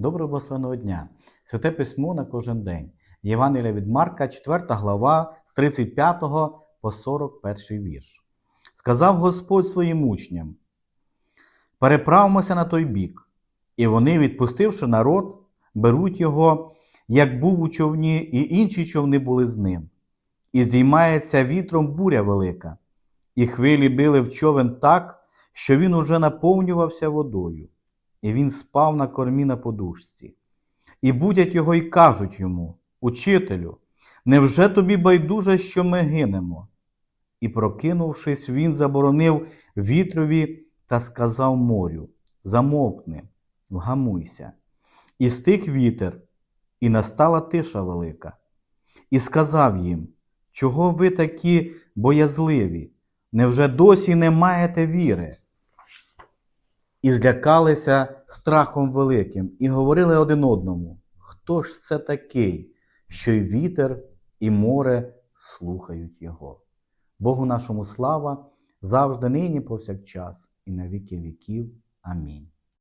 Доброго благословеного дня! Святе письмо на кожен день. Євангелія від Марка, 4 глава, з 35 по 41 вірш. Сказав Господь своїм учням: Переправимося на той бік. І вони, відпустивши народ, беруть його, як був у човні, і інші човни були з ним. І здіймається вітром буря велика, і хвилі били в човен так, що він уже наповнювався водою, і він спав на кормі на подушці. І будять його і кажуть йому: Учителю, невже тобі байдуже, що ми гинемо? І, прокинувшись, він заборонив вітрові та сказав морю: Замовкни, вгамуйся. І стих вітер, і настала тиша велика. І сказав їм: Чого ви такі боязливі? Невже досі не маєте віри? І злякалися страхом великим, і говорили один одному: Хто ж це такий, що й вітер, і море слухають його? Богу нашому слава завжди нині повсякчас і на віки віків. Амінь.